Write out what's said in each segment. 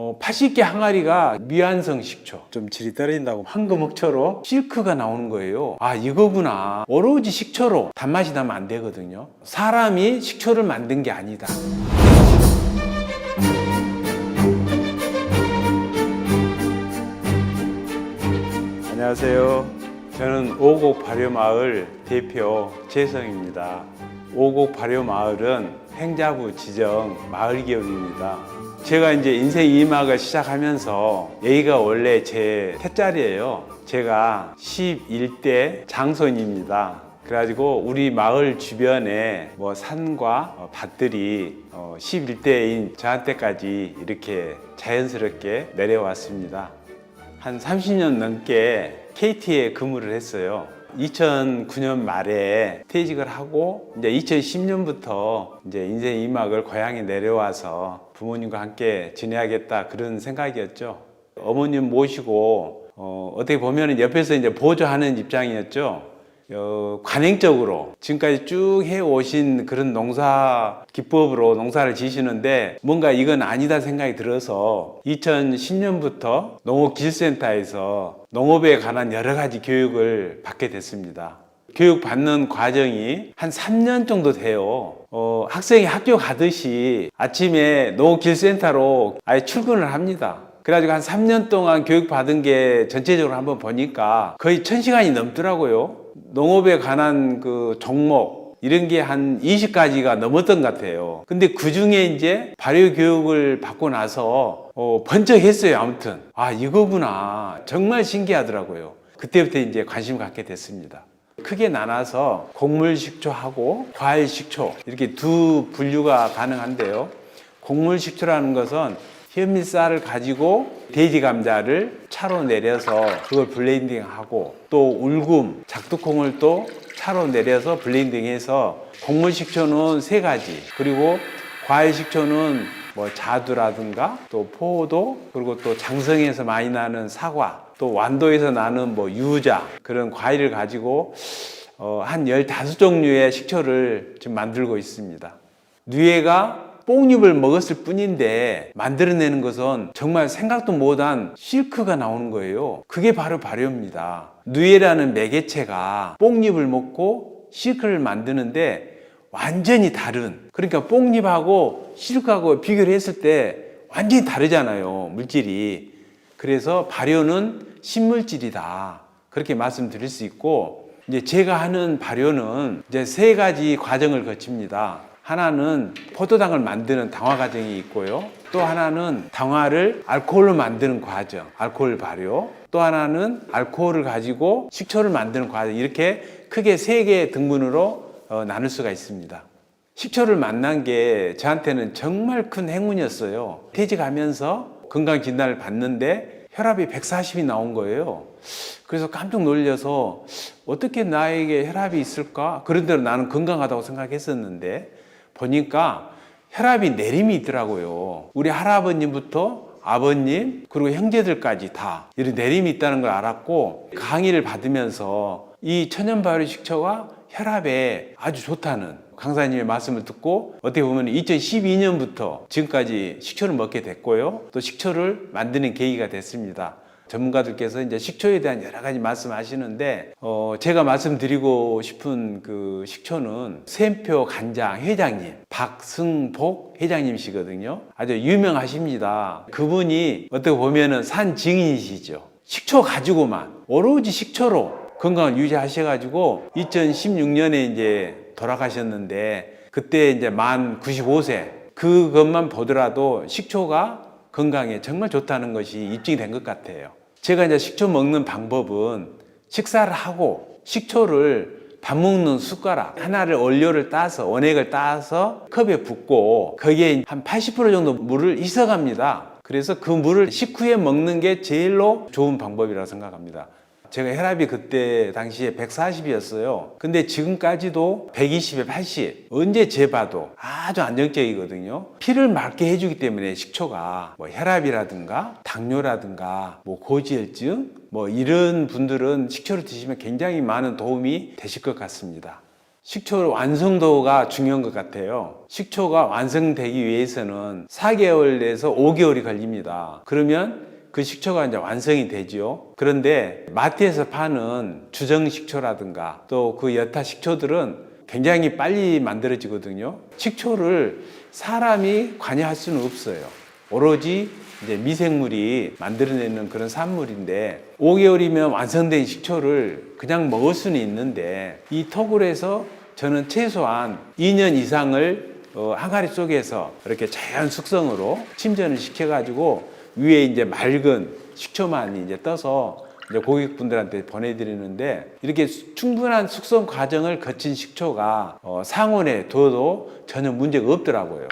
어, 80개 항아리가 미완성 식초. 좀 질이 떨어진다고 황금 흑초로 실크가 나오는 거예요. 아, 이거구나. 오로지 식초로 단맛이 나면 안 되거든요. 사람이 식초를 만든 게 아니다. 안녕하세요. 저는 오곡 발효마을 대표 재성입니다. 오곡 발효마을은 행자부 지정 마을기업입니다. 제가 이제 인생 2막을 시작하면서 여기가 원래 제 탯자리예요. 제가 11대 장손입니다. 그래가지고 우리 마을 주변에 뭐 산과 어, 밭들이 어, 11대인 저한테까지 이렇게 자연스럽게 내려왔습니다. 한 30년 넘게 KT에 근무를 했어요. 2009년 말에 퇴직을 하고 이제 2010년부터 이제 인생 2막을 고향에 내려와서 부모님과 함께 지내야겠다 그런 생각이었죠. 어머님 모시고 어, 어떻게 보면 옆에서 이제 보조하는 입장이었죠. 어, 관행적으로 지금까지 쭉 해오신 그런 농사 기법으로 농사를 지시는데 뭔가 이건 아니다 생각이 들어서 2010년부터 농업기술센터에서 농업에 관한 여러 가지 교육을 받게 됐습니다. 교육 받는 과정이 한 3년 정도 돼요. 어, 학생이 학교 가듯이 아침에 농업기술센터로 아예 출근을 합니다. 그래가지고 한 3년 동안 교육 받은 게 전체적으로 한번 보니까 거의 1000시간이 넘더라고요. 농업에 관한 그 종목, 이런 게 한 20가지가 넘었던 것 같아요. 근데 그 중에 이제 발효 교육을 받고 나서 어, 번쩍했어요. 아무튼 아 이거구나 정말 신기하더라고요. 그때부터 이제 관심 갖게 됐습니다. 크게 나눠서 곡물 식초하고 과일 식초 이렇게 두 분류가 가능한데요. 곡물 식초라는 것은 현미쌀을 가지고 돼지 감자를 차로 내려서 그걸 블렌딩하고 또 울금, 작두콩을 또 차로 내려서 블렌딩해서 곡물 식초는 세 가지 그리고 과일 식초는 뭐 자두라든가 또 포도 그리고 또 장성에서 많이 나는 사과 또 완도에서 나는 뭐 유자 그런 과일을 가지고 어, 한 15종류의 식초를 지금 만들고 있습니다. 뉘에가 뽕잎을 먹었을 뿐인데 만들어내는 것은 정말 생각도 못한 실크가 나오는 거예요. 그게 바로 발효입니다. 누에라는 매개체가 뽕잎을 먹고 실크를 만드는데 완전히 다른 그러니까 뽕잎하고 실크하고 비교를 했을 때 완전히 다르잖아요. 물질이. 그래서 발효는 신물질이다. 그렇게 말씀드릴 수 있고 이제 제가 하는 발효는 이제 세 가지 과정을 거칩니다. 하나는 포도당을 만드는 당화 과정이 있고요. 또 하나는 당화를 알코올로 만드는 과정, 알코올 발효. 또 하나는 알코올을 가지고 식초를 만드는 과정. 이렇게 크게 세 개의 등분으로 어, 나눌 수가 있습니다. 식초를 만난 게 저한테는 정말 큰 행운이었어요. 퇴직하면서 건강 진단을 받는데 혈압이 140이 나온 거예요. 그래서 깜짝 놀려서 어떻게 나에게 혈압이 있을까? 그런대로 나는 건강하다고 생각했었는데 보니까 혈압이 내림이 있더라고요. 우리 할아버님부터 아버님 그리고 형제들까지 다 이런 내림이 있다는 걸 알았고 강의를 받으면서 이 천연발효 식초가 혈압에 아주 좋다는 강사님의 말씀을 듣고 어떻게 보면 2012년부터 지금까지 식초를 먹게 됐고요. 또 식초를 만드는 계기가 됐습니다. 전문가들께서 이제 식초에 대한 여러 가지 말씀하시는데 어 제가 말씀드리고 싶은 그 식초는 샘표 간장 회장님 박승복 회장님이시거든요. 아주 유명하십니다. 그분이 어떻게 보면은 산 증인이시죠. 식초 가지고만 오로지 식초로 건강을 유지하셔가지고 2016년에 이제 돌아가셨는데 그때 이제 만 95세 그것만 보더라도 식초가 건강에 정말 좋다는 것이 입증이 된 것 같아요. 제가 이제 식초 먹는 방법은 식사를 하고 식초를 밥 먹는 숟가락 하나를 원료를 따서 원액을 따서 컵에 붓고 거기에 한 80% 정도 물을 희석합니다. 그래서 그 물을 식후에 먹는 게 제일로 좋은 방법이라고 생각합니다. 제가 혈압이 그때 당시에 140이었어요. 근데 지금까지도 120에 80. 언제 재봐도 아주 안정적이거든요. 피를 맑게 해주기 때문에 식초가 뭐 혈압이라든가 당뇨라든가 뭐 고지혈증 뭐 이런 분들은 식초를 드시면 굉장히 많은 도움이 되실 것 같습니다. 식초 완성도가 중요한 것 같아요. 식초가 완성되기 위해서는 4개월에서 5개월이 걸립니다. 그러면 그 식초가 이제 완성이 되지요. 그런데 마트에서 파는 주정 식초라든가 또 그 여타 식초들은 굉장히 빨리 만들어지거든요. 식초를 사람이 관여할 수는 없어요. 오로지 이제 미생물이 만들어내는 그런 산물인데 5개월이면 완성된 식초를 그냥 먹을 수는 있는데 이 토굴에서 저는 최소한 2년 이상을 어, 항아리 속에서 이렇게 자연 숙성으로 침전을 시켜가지고 위에 이제 맑은 식초만 이제 떠서 이제 고객분들한테 보내드리는데 이렇게 수- 충분한 숙성 과정을 거친 식초가 어, 상온에 둬도 전혀 문제가 없더라고요.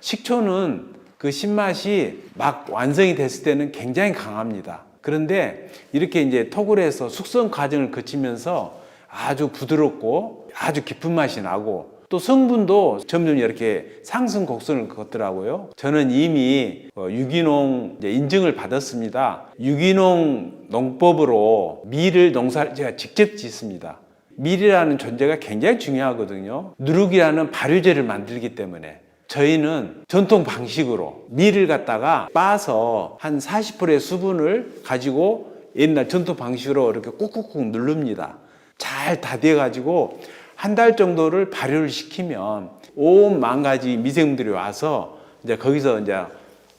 식초는 그 신맛이 막 완성이 됐을 때는 굉장히 강합니다. 그런데 이렇게 이제 토굴에서 숙성 과정을 거치면서 아주 부드럽고 아주 깊은 맛이 나고 또 성분도 점점 이렇게 상승 곡선을 걷더라고요. 저는 이미 어, 유기농 인증을 받았습니다. 유기농 농법으로 밀을 농사를 제가 직접 짓습니다. 밀이라는 존재가 굉장히 중요하거든요. 누룩이라는 발효제를 만들기 때문에 저희는 전통 방식으로 밀을 갖다가 빻아서 한 40%의 수분을 가지고 옛날 전통 방식으로 이렇게 꾹꾹꾹 누릅니다. 잘 다대가지고 한 달 정도를 발효를 시키면 온만 가지 미생물들이 와서 이제 거기서 이제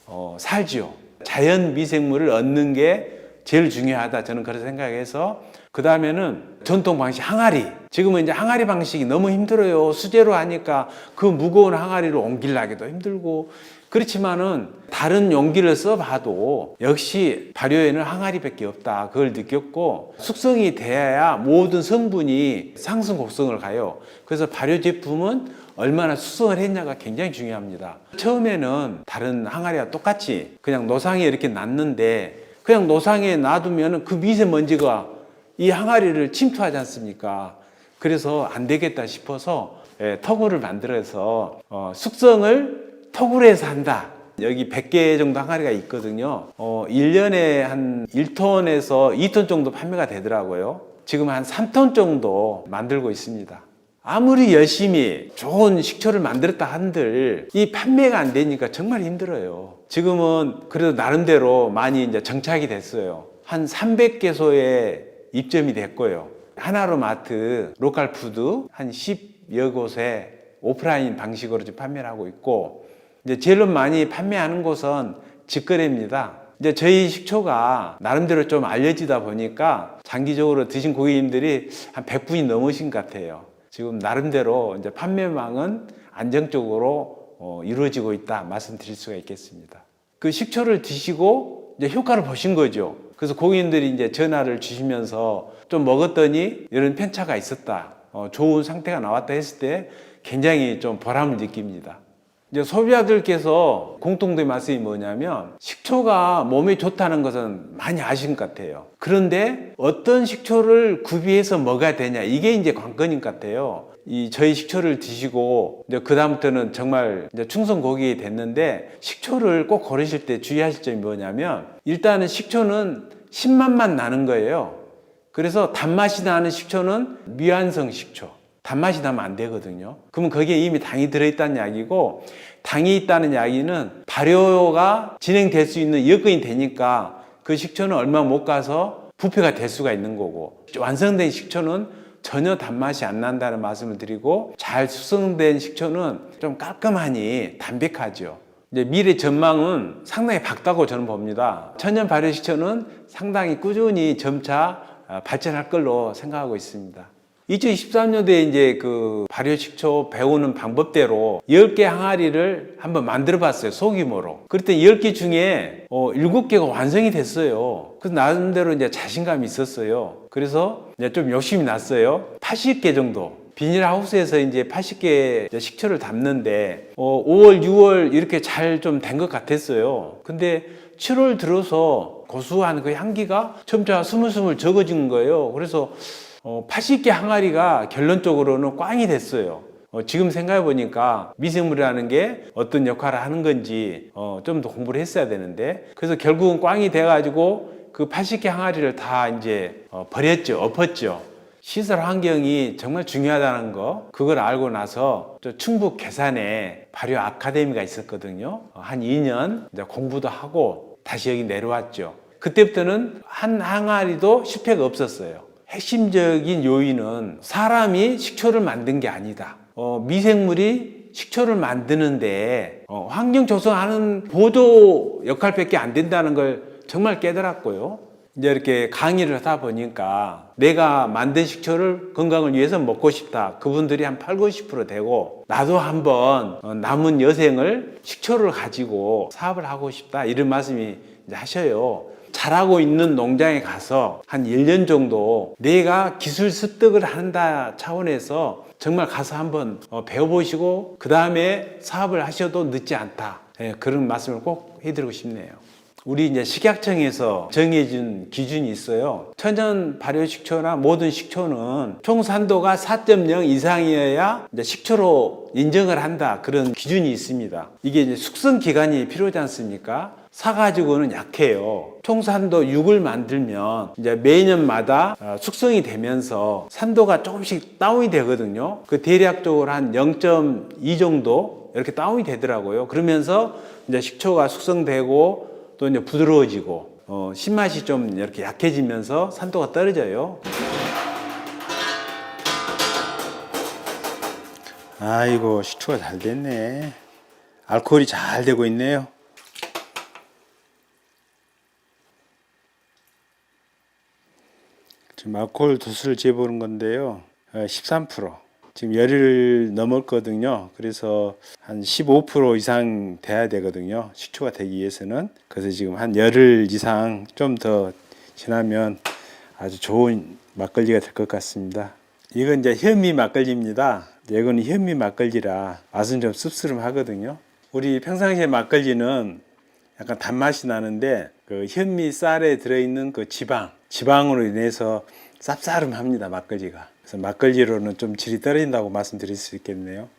어, 살지요. 자연 미생물을 얻는 게 제일 중요하다. 저는 그렇게 생각해서 그 다음에는 전통 방식 항아리. 지금은 이제 항아리 방식이 너무 힘들어요. 수제로 하니까 그 무거운 항아리로 옮기려기도 힘들고 그렇지만은 다른 용기를 써봐도 역시 발효에는 항아리밖에 없다. 그걸 느꼈고 숙성이 돼야 모든 성분이 상승 곡성을 가요. 그래서 발효 제품은 얼마나 숙성을 했냐가 굉장히 중요합니다. 처음에는 다른 항아리와 똑같이 그냥 노상에 이렇게 놨는데 그냥 노상에 놔두면 그 미세먼지가 이 항아리를 침투하지 않습니까? 그래서 안 되겠다 싶어서 예, 터굴을 만들어서 어, 숙성을 터굴에서 한다. 여기 100개 정도 항아리가 있거든요. 어, 1년에 한 1톤에서 2톤 정도 판매가 되더라고요. 지금 한 3톤 정도 만들고 있습니다. 아무리 열심히 좋은 식초를 만들었다 한들 이 판매가 안 되니까 정말 힘들어요. 지금은 그래도 나름대로 많이 이제 정착이 됐어요. 한 300개소에 입점이 됐고요. 하나로 마트, 로컬 푸드 한 10여 곳에 오프라인 방식으로 지금 판매를 하고 있고 이제 제일 많이 판매하는 곳은 직거래입니다. 이제 저희 식초가 나름대로 좀 알려지다 보니까 장기적으로 드신 고객님들이 한 100분이 넘으신 것 같아요. 지금 나름대로 이제 판매망은 안정적으로 어, 이루어지고 있다 말씀드릴 수가 있겠습니다. 그 식초를 드시고 이제 효과를 보신 거죠. 그래서 고객님들이 이제 전화를 주시면서 좀 먹었더니 이런 편차가 있었다. 어, 좋은 상태가 나왔다 했을 때 굉장히 좀 보람을 느낍니다. 이제 소비자들께서 공통된 말씀이 뭐냐면 식초가 몸에 좋다는 것은 많이 아신 것 같아요. 그런데 어떤 식초를 구비해서 먹어야 되냐 이게 이제 관건인 것 같아요. 이 저희 식초를 드시고 이제 그 다음부터는 정말 이제 충성 고객이 됐는데 식초를 꼭 고르실 때 주의하실 점이 뭐냐면 일단은 식초는 신맛만 나는 거예요. 그래서 단맛이 나는 식초는 미완성 식초. 단맛이 나면 안 되거든요. 그러면 거기에 이미 당이 들어있다는 이야기고 당이 있다는 이야기는 발효가 진행될 수 있는 여건이 되니까 그 식초는 얼마 못 가서 부패가 될 수가 있는 거고 완성된 식초는 전혀 단맛이 안 난다는 말씀을 드리고 잘 숙성된 식초는 좀 깔끔하니 담백하죠. 이제 미래 전망은 상당히 밝다고 저는 봅니다. 천연 발효 식초는 상당히 꾸준히 점차 어, 발전할 걸로 생각하고 있습니다. 2013년도에 이제 그 발효식초 배우는 방법대로 10개 항아리를 한번 만들어 봤어요. 소규모로. 그랬더니 10개 중에 어, 7개가 완성이 됐어요. 그래서 나름대로 이제 자신감이 있었어요. 그래서 이제 좀 욕심이 났어요. 80개 정도. 비닐하우스에서 이제 80개 식초를 담는데 어, 5월, 6월 이렇게 잘 좀 된 것 같았어요. 근데 7월 들어서 고수한 그 향기가 점차 스물스물 적어진 거예요. 그래서 어, 80개 항아리가 결론적으로는 꽝이 됐어요. 어, 지금 생각해 보니까 미생물이라는 게 어떤 역할을 하는 건지 어, 좀 더 공부를 했어야 되는데 그래서 결국은 꽝이 돼가지고 그 80개 항아리를 다 이제 어, 버렸죠, 엎었죠. 시설 환경이 정말 중요하다는 거 그걸 알고 나서 저 충북 계산에 발효 아카데미가 있었거든요. 한 2년 이제 공부도 하고 다시 여기 내려왔죠. 그때부터는 한 항아리도 실패가 없었어요. 핵심적인 요인은 사람이 식초를 만든 게 아니다. 어, 미생물이 식초를 만드는데 어, 환경 조성하는 보조 역할밖에 안 된다는 걸 정말 깨달았고요. 이제 이렇게 강의를 하다 보니까 내가 만든 식초를 건강을 위해서 먹고 싶다. 그분들이 한 8, 90% 되고 나도 한번 어, 남은 여생을 식초를 가지고 사업을 하고 싶다. 이런 말씀이 하셔요. 잘하고 있는 농장에 가서 한 1년 정도 내가 기술 습득을 한다 차원에서 정말 가서 한번 어, 배워보시고 그 다음에 사업을 하셔도 늦지 않다. 예, 그런 말씀을 꼭 해드리고 싶네요. 우리 이제 식약청에서 정해준 기준이 있어요. 천연 발효 식초나 모든 식초는 총 산도가 4.0 이상이어야 이제 식초로 인정을 한다. 그런 기준이 있습니다. 이게 이제 숙성 기간이 필요하지 않습니까? 사가지고는 약해요. 총 산도 6을 만들면 이제 매년마다 어, 숙성이 되면서 산도가 조금씩 다운이 되거든요. 그 대략적으로 한 0.2 정도 이렇게 다운이 되더라고요. 그러면서 이제 식초가 숙성되고 또 이제 부드러워지고 어, 신맛이 좀 이렇게 약해지면서 산도가 떨어져요. 아이고 식초가 잘 됐네. 알코올이 잘 되고 있네요. 지금 알코올 도수를 재보는 건데요. 어, 13%. 지금 열을 넘었거든요. 그래서 한 15% 이상 돼야 되거든요. 식초가 되기 위해서는. 그래서 지금 한 열흘 이상 좀 더 지나면 아주 좋은 막걸리가 될 것 같습니다. 이건 이제 현미 막걸리입니다. 이거는 현미 막걸리라 맛은 좀 씁쓸하거든요. 우리 평상시에 막걸리는 약간 단맛이 나는데 그 현미 쌀에 들어있는 그 지방, 지방으로 인해서 쌉싸름합니다 막걸리가. 그래서 막걸리로는 좀 질이 떨어진다고 말씀드릴 수 있겠네요.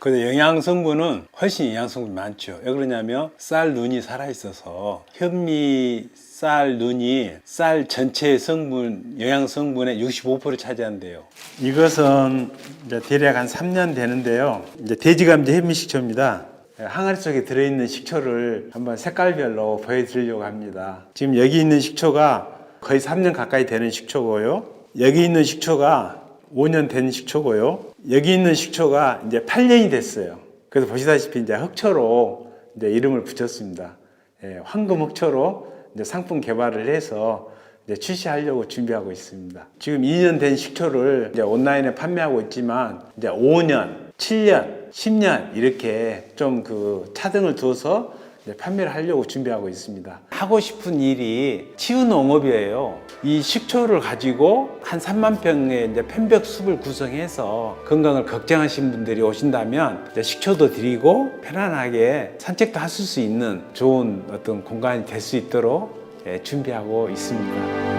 근데 영양 성분은 훨씬 영양 성분이 많죠. 왜 그러냐면 쌀 눈이 살아 있어서 현미 쌀 눈이 쌀 전체 성분 영양 성분의 65% 차지한대요. 이것은 이제 대략 한 3년 되는데요. 이제 돼지감자 현미 식초입니다. 항아리 속에 들어있는 식초를 한번 색깔별로 보여드리려고 합니다. 지금 여기 있는 식초가 거의 3년 가까이 되는 식초고요. 여기 있는 식초가 5년 된 식초고요. 여기 있는 식초가 이제 8년이 됐어요. 그래서 보시다시피 이제 흑초로 이제 이름을 붙였습니다. 예, 황금 흑초로 이제 상품 개발을 해서 이제 출시하려고 준비하고 있습니다. 지금 2년 된 식초를 이제 온라인에 판매하고 있지만 이제 5년, 7년, 10년 이렇게 좀 그 차등을 두어서 판매를 하려고 준비하고 있습니다. 하고 싶은 일이 치유농업이에요. 이 식초를 가지고 한 3만 평의 이제 편벽 숲을 구성해서 건강을 걱정하시는 분들이 오신다면 식초도 드리고 편안하게 산책도 하실 수 있는 좋은 어떤 공간이 될 수 있도록 예, 준비하고 있습니다.